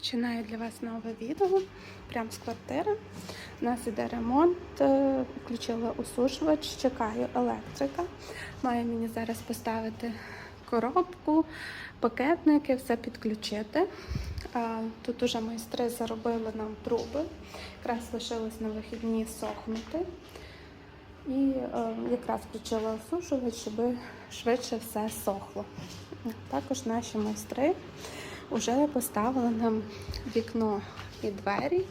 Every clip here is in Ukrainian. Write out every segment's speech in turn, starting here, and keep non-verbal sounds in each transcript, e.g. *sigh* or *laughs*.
Починаю для вас нове відео прямо з квартири. У нас іде ремонт, е, включила осушувач, чекаю електрика. Має мені зараз поставити коробку, пакетники, все підключити. Тут уже майстри заробили нам труби, якраз лишилось на вихідні сохнути. І е, якраз включила осушувач, щоб швидше все сохло. Також наші майстри вже поставили нам вікно і двері,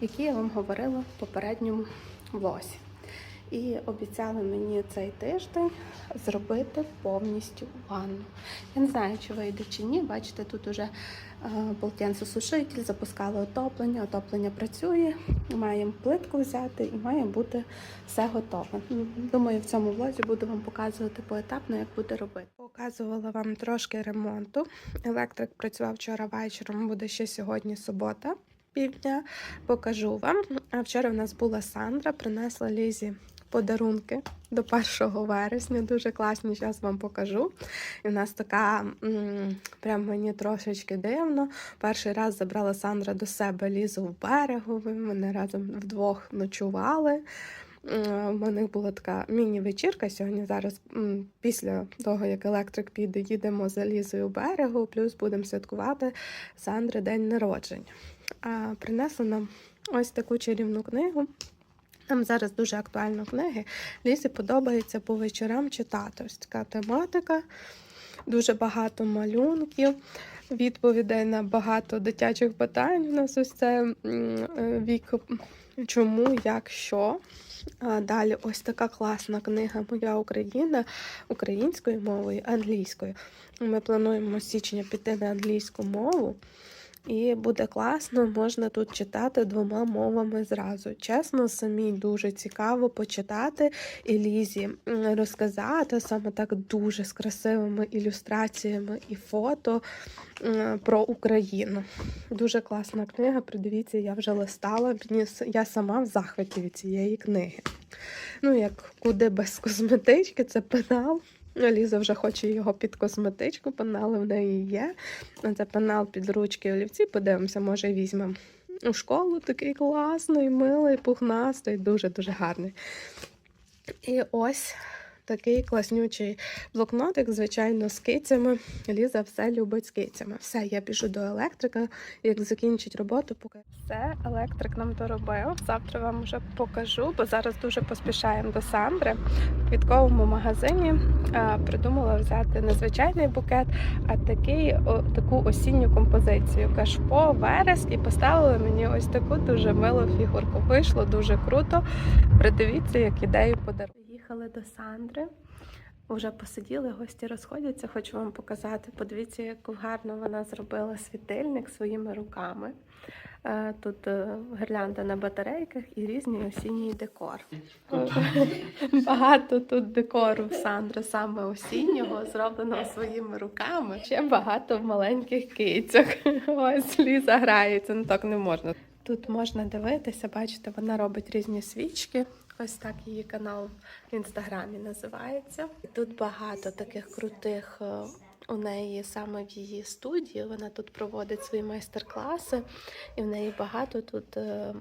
які я вам говорила в попередньому влозі. І обіцяли мені цей тиждень зробити повністю ванну. Я не знаю, чи вийде чи ні. Бачите, тут уже полотенцесушитель, запускали отоплення, отоплення працює, маємо плитку взяти і має бути все готове. Думаю, в цьому влозі буду вам показувати поетапно, як буде робити. Показувала вам трошки ремонту. Електрик працював вчора вечором, буде ще сьогодні субота. Півдня покажу вам. А вчора в нас була Сандра, принесла Лізі подарунки до 1 вересня. Дуже класні, зараз вам покажу. І в нас така м, прям мені трошечки дивно. Перший раз забрала Сандра до себе Лізу в берегові. Вони разом вдвох ночували. У мене була така міні-вечірка сьогодні. Зараз після того, як електрик піде, їдемо за Лізою берегу, плюс будемо святкувати Сандри день народження. А принесла нам ось таку чарівну книгу. Нам зараз дуже актуально книги. Лізі подобається по вечорам читати. Ось така тематика, дуже багато малюнків, відповідей на багато дитячих питань. У нас ось це е, вік чому, як, що. Далі ось така класна книга Моя Україна українською мовою, англійською. Ми плануємо січня піти на англійську мову. І буде класно, можна тут читати двома мовами зразу. Чесно, самі дуже цікаво почитати і Лізі розказати саме так дуже з красивими ілюстраціями і фото про Україну. Дуже класна книга. Придивіться, я вже листала. Я сама в захваті від цієї книги. Ну, як куди без косметички, це пенал. Ліза вже хоче його під косметичку, пенали в неї є. Це пенал під ручки олівці. Подивимося, може візьмемо у школу такий класний, милий, пухнастий, дуже-дуже гарний. І ось такий класнючий блокнотик, звичайно, з кицями. Ліза все любить з кицями. Все, я біжу до електрика. Як закінчить роботу, поки все, електрик нам доробив. Завтра вам вже покажу, бо зараз дуже поспішаємо до Сандри. В квітковому магазині а, придумала взяти не звичайний букет, а такий, о, таку осінню композицію. Кашпо, верес, і поставили мені ось таку дуже милу фігурку. Вийшло дуже круто. Придивіться, як ідею подарунку. Їхали до Сандри. Вже посиділи, гості розходяться. Хочу вам показати. Подивіться, яку гарно вона зробила світильник своїми руками. Е, Тут е, гірлянда на батарейках і різний осінній декор. Багато тут декору в Сандри, саме осіннього, зробленого своїми руками. Ще багато в маленьких кицьок. Ось Ліза грається, ну так не можна. Тут можна дивитися, бачите, вона робить різні свічки. Ось так її канал в інстаграмі називається. Тут багато таких крутих е, у неї саме в її студії. Вона тут проводить свої майстер-класи, і в неї багато тут е,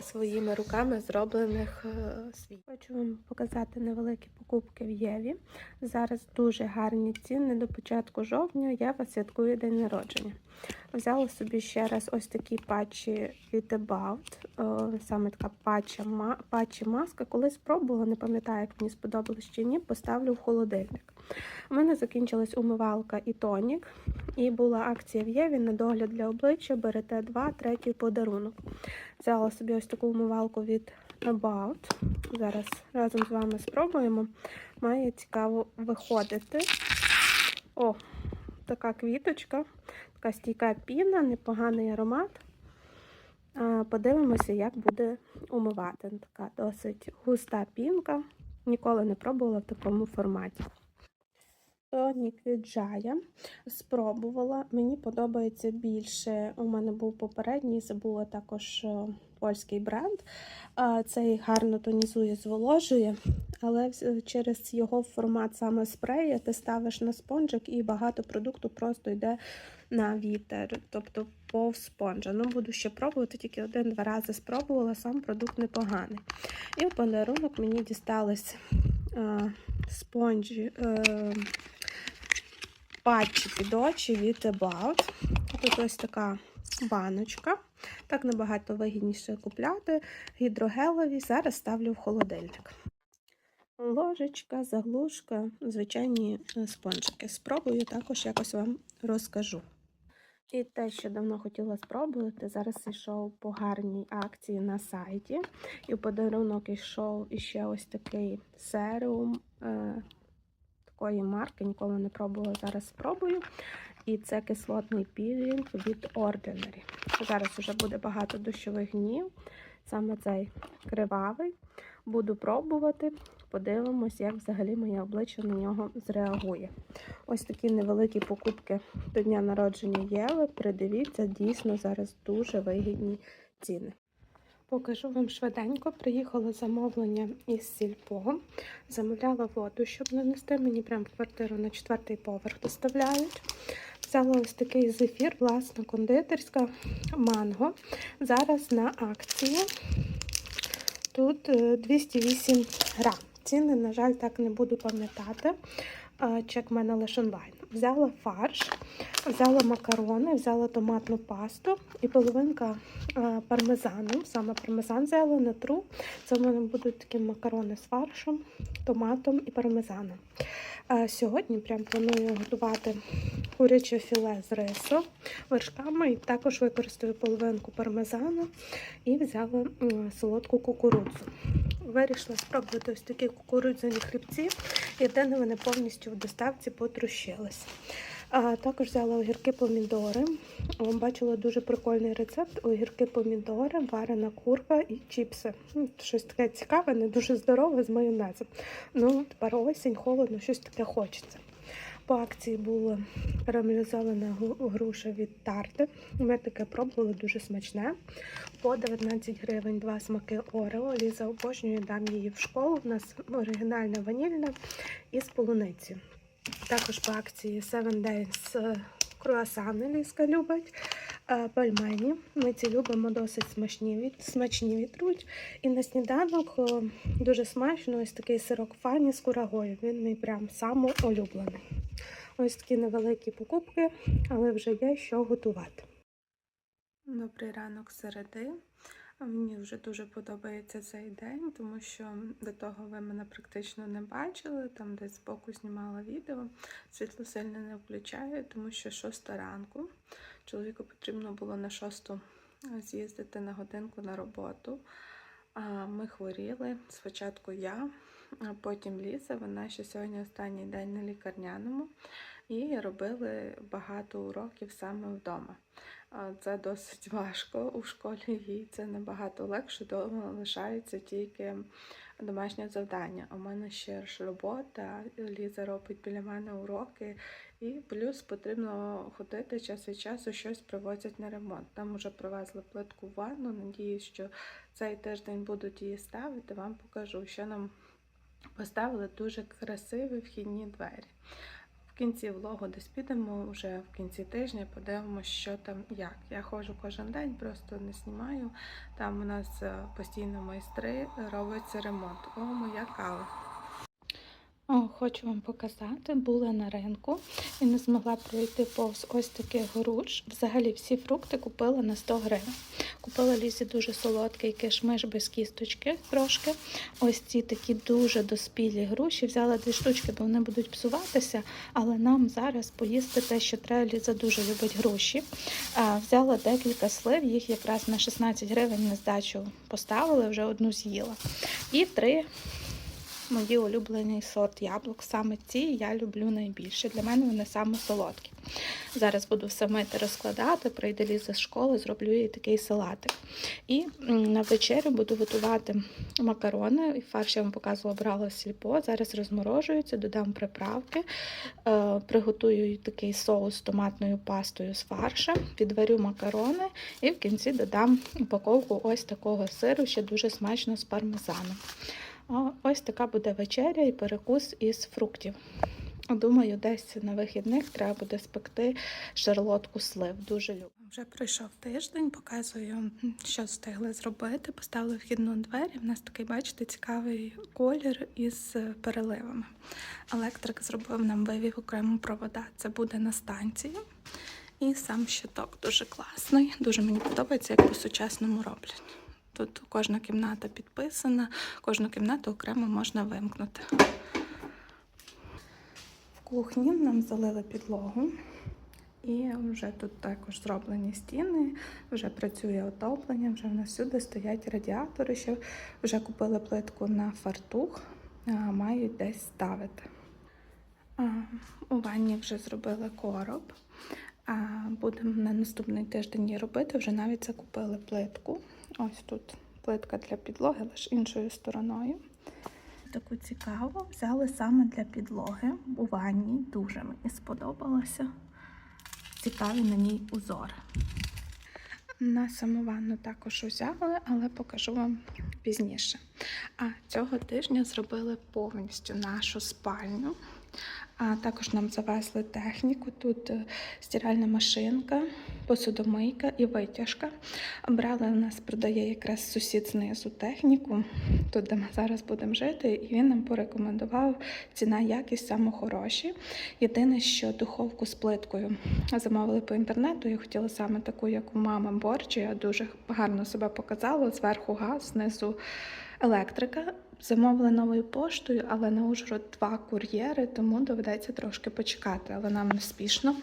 своїми руками зроблених е, світ. Хочу вам показати невеликі покупки в Єві. Зараз дуже гарні ціни до початку жовтня. Єва святкує день народження. Взяла собі ще раз ось такі патчі від About. Е, Саме така патча, патчі маска. Колись спробувала, не пам'ятаю, як мені сподобалось чи ні, поставлю в холодильник. У мене закінчилась умивалка і тонік. І була акція в Єві на догляд для обличчя. Берете два, третій подарунок. Взяла собі ось таку умивалку від About. Зараз разом з вами спробуємо. Має цікаво виходити. О, така квіточка, така стійка піна, непоганий аромат. Подивимося, як буде умивати. Така досить густа пінка. Ніколи не пробувала в такому форматі. Від Джая. Спробувала. Мені подобається більше. У мене був попередній, забула також е, польський бренд. Цей гарно тонізує, зволожує, але через його формат саме спрея ти ставиш на спонжик і багато продукту просто йде на вітер, тобто повз спонжа. Ну, буду ще пробувати, тільки один-два рази спробувала, сам продукт непоганий. І в подарунок мені дістались е, спонжі. Е, патчі під очі від About. Тут ось така баночка. Так набагато вигідніше купляти. Гідрогелові. Зараз ставлю в холодильник. Ложечка, заглушка, звичайні е, спонжики. Спробую також якось вам розкажу. І те, що давно хотіла спробувати, зараз йшов по гарній акції на сайті. І в подарунок йшов іще ось такий серум е, такої марки, ніколи не пробувала, зараз спробую. І це кислотний пілінг від Ordinary. Зараз вже буде багато дощових днів. Саме цей кривавий. Буду пробувати. Подивимось, як взагалі моє обличчя на нього зреагує. Ось такі невеликі покупки до дня народження Єви. Придивіться, дійсно зараз дуже вигідні ціни. Покажу вам швиденько. Приїхало замовлення із сільпо. Замовляла воду, щоб нанести. Мені прямо в квартиру на четвертий поверх доставляють. Взяла ось такий зефір, власна кондитерська манго. Зараз на акції. Тут е, 208 грам. Ціни, на жаль, так не буду пам'ятати. Чек в мене лише онлайн. Взяла фарш, взяла макарони, взяла томатну пасту і половинка пармезану. Саме пармезан взяла на тру. Це в мене будуть такі макарони з фаршем, томатом і пармезаном. Сьогодні прям планую готувати куряче філе з рису вершками. І також використаю половинку пармезану і взяла солодку кукурудзу. Вирішила спробувати ось такі кукурудзяні хлібці. Єдине, вони повністю в доставці потрощились. А, також взяла огірки помідори. О, Бачила дуже прикольний рецепт. Огірки помідори, варена курка і чіпси. Ну, Щось таке цікаве, не дуже здорове з майонезом. Ну, тепер осінь, холодно, щось таке хочеться. По акції була карамелізована груша від тарти. Ми таке пробували дуже смачне. По 19 гривень два смаки Орео. Ліза обожнює, дам її в школу. У нас оригінальна ванільна і з полуниці. Також по акції 7 Days е, круасани Лізка любить. Е, Пельмені. Ми ці любимо досить смачні від, смачні відруть. І на сніданок е, дуже смачно ось такий сирок фані з курагою. Він мій прям самоулюблений. Ось такі невеликі покупки, але вже є що готувати. Добрий ранок середи. Мені вже дуже подобається цей день, тому що до того ви мене практично не бачили, там десь збоку знімала відео. Світло сильно не включаю, тому що 6 ранку. Чоловіку потрібно було на 6 з'їздити на годинку на роботу. Ми хворіли. Спочатку я, а потім Ліза. Вона ще сьогодні останній день на лікарняному. І робили багато уроків саме вдома. Це досить *laughs* важко у школі, їй це набагато легше, дома лишається тільки домашнє завдання. У мене ще ж робота, Ліза робить біля мене уроки, і плюс потрібно ходити час від часу, щось привозять на ремонт. Там вже привезли плитку в ванну. Надіюсь, що цей тиждень будуть її ставити. Вам покажу, що нам поставили дуже красиві вхідні двері. В кінці влогу десь підемо вже в кінці тижня, подивимося, що там як. Я ходжу кожен день, просто не знімаю. Там у нас е, постійно майстри роблять ремонт. О, моя кава. О, хочу вам показати, була на ринку і не змогла пройти повз ось таких груш. Взагалі всі фрукти купила на 100 гривень. Купила лізі дуже солодкий кишмиш без кісточки трошки. Ось ці такі дуже доспілі груші. Взяла дві штучки, бо вони будуть псуватися, але нам зараз поїсти те, що треба. Ліза дуже любить груші. Взяла декілька слив, їх якраз на 16 гривень на здачу поставили, вже одну з'їла. І три мої улюблений сорт яблук. Саме ці я люблю найбільше. Для мене вони саме солодкі. Зараз буду все мити, розкладати, прийде Ліза з школи, зроблю їй такий салатик. І на вечерю буду готувати макарони. Фарш я вам показувала, брала сільпо. Зараз розморожуються, додам приправки, е, приготую такий соус з томатною пастою з фаршем, підварю макарони і в кінці додам упаковку ось такого сиру, ще дуже смачно з пармезаном. Ось така буде вечеря і перекус із фруктів. Думаю, десь на вихідних треба буде спекти шарлотку слив. Дуже люблю. Вже пройшов тиждень, показую, що встигли зробити. Поставили вхідну двері. У нас такий, бачите, цікавий колір із переливами. Електрик зробив нам вивів окремо провода. Це буде на станції. І сам щиток дуже класний. Дуже мені подобається, як по-сучасному роблять. Тут кожна кімната підписана, кожну кімнату окремо можна вимкнути. В кухні нам залили підлогу. І вже тут також зроблені стіни, вже працює отоплення, вже в нас всюди стоять радіатори. Ще вже купили плитку на фартух, мають десь ставити. У ванні вже зробили короб. Будемо на наступний тиждень її робити. Вже навіть закупили плитку. Ось тут плитка для підлоги, лише іншою стороною. Таку цікаву взяли саме для підлоги у ванні. Дуже мені сподобалося. Цікаві на ній узори. На саму ванну також взяли, але покажу вам пізніше. А цього тижня зробили повністю нашу спальню. А також нам завезли техніку. Тут е, стиральна машинка, посудомийка і витяжка. Брали у нас, продає якраз сусід знизу техніку, тут де ми зараз будемо жити, і він нам порекомендував ціна, якість саме хороші. Єдине, що духовку з плиткою замовили по інтернету. Я хотіла саме таку, як у мами Борчі. Дуже гарно себе показала. Зверху газ, знизу електрика. Замовили новою поштою, але на Ужгород два кур'єри, тому доведеться трошки почекати, але нам не спішно.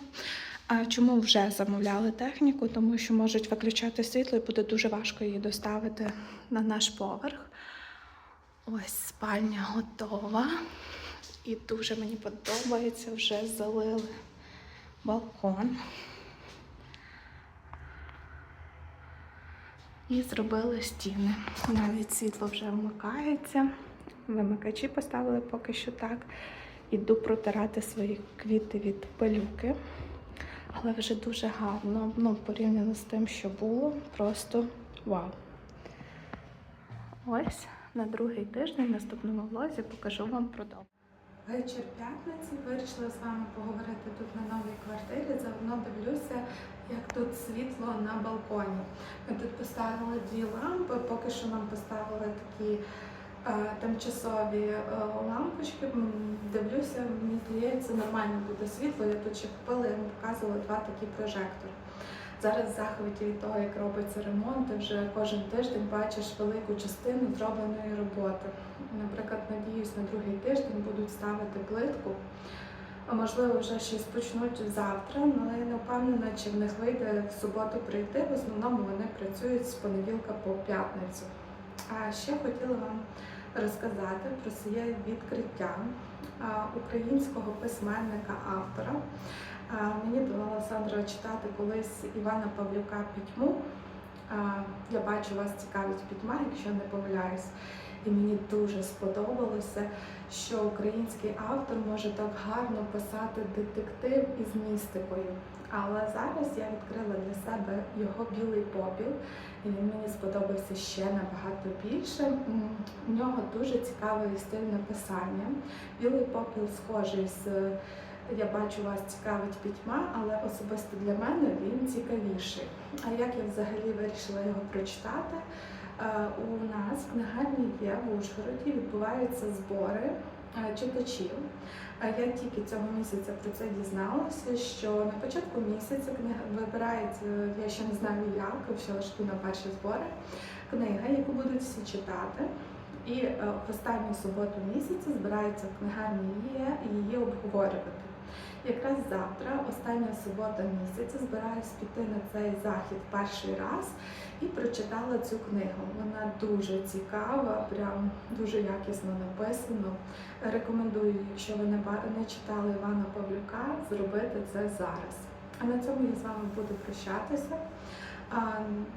А чому вже замовляли техніку? Тому що можуть виключати світло і буде дуже важко її доставити на наш поверх. Ось спальня готова. І дуже мені подобається, вже залили балкон. І зробили стіни. Навіть світло вже вмикається. Вимикачі поставили поки що так. Іду протирати свої квіти від пилюки. Але вже дуже гарно. Ну, порівняно з тим, що було, просто вау. Ось на другий тиждень в наступному влозі покажу вам продовження. Вечір п'ятниці вирішила з вами поговорити тут на новій квартирі. Заодно дивлюся, як тут світло на балконі. Ми тут поставили дві лампи, поки що нам поставили такі е, тимчасові е, лампочки. Дивлюся, мені здається, нормально буде світло. Я тут ще купила, я вам показувала два такі прожектори. Зараз в захваті від того, як робиться ремонт, ти вже кожен тиждень бачиш велику частину зробленої роботи. Наприклад, надіюсь, на другий тиждень будуть ставити плитку. Можливо, вже щось почнуть завтра, але я не впевнена, чи в них вийде в суботу прийти. В основному вони працюють з понеділка по п'ятницю. А ще хотіла вам розказати про своє відкриття українського письменника автора. Мені давала Сандра читати колись Івана Павлюка Пітьму. Я бачу, вас цікавить пітьма, якщо не помиляюсь. І мені дуже сподобалося, що український автор може так гарно писати детектив із містикою. Але зараз я відкрила для себе його білий попіл, і він мені сподобався ще набагато більше. У нього дуже цікавий стиль написання. Білий попіл схожий з я бачу, вас цікавить пітьма, але особисто для мене він цікавіший. А як я взагалі вирішила його прочитати? Е, У нас в книгарні є в Ужгороді, відбуваються збори е, читачів. Е, Я тільки цього місяця про це дізналася, що на початку місяця книга вибирають, е, я ще не знаю як, ще лише на перші збори, книга, яку будуть всі читати. І в останню суботу місяця збираються в книгарні її обговорювати. Якраз завтра, остання субота місяця, збираюсь піти на цей захід перший раз і прочитала цю книгу. Вона дуже цікава, прям дуже якісно написано. Рекомендую, якщо ви не читали Івана Павлюка, зробити це зараз. А на цьому я з вами буду прощатися. А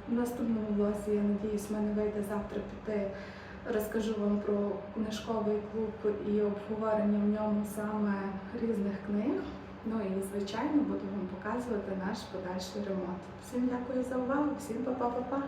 в наступному влозі, я надіюсь, в мене вийде завтра піти. Розкажу вам про книжковий клуб і обговорення в ньому саме різних книг. Ну і звичайно буду вам показувати наш подальший ремонт. Всім дякую за увагу, всім па-па-па-па!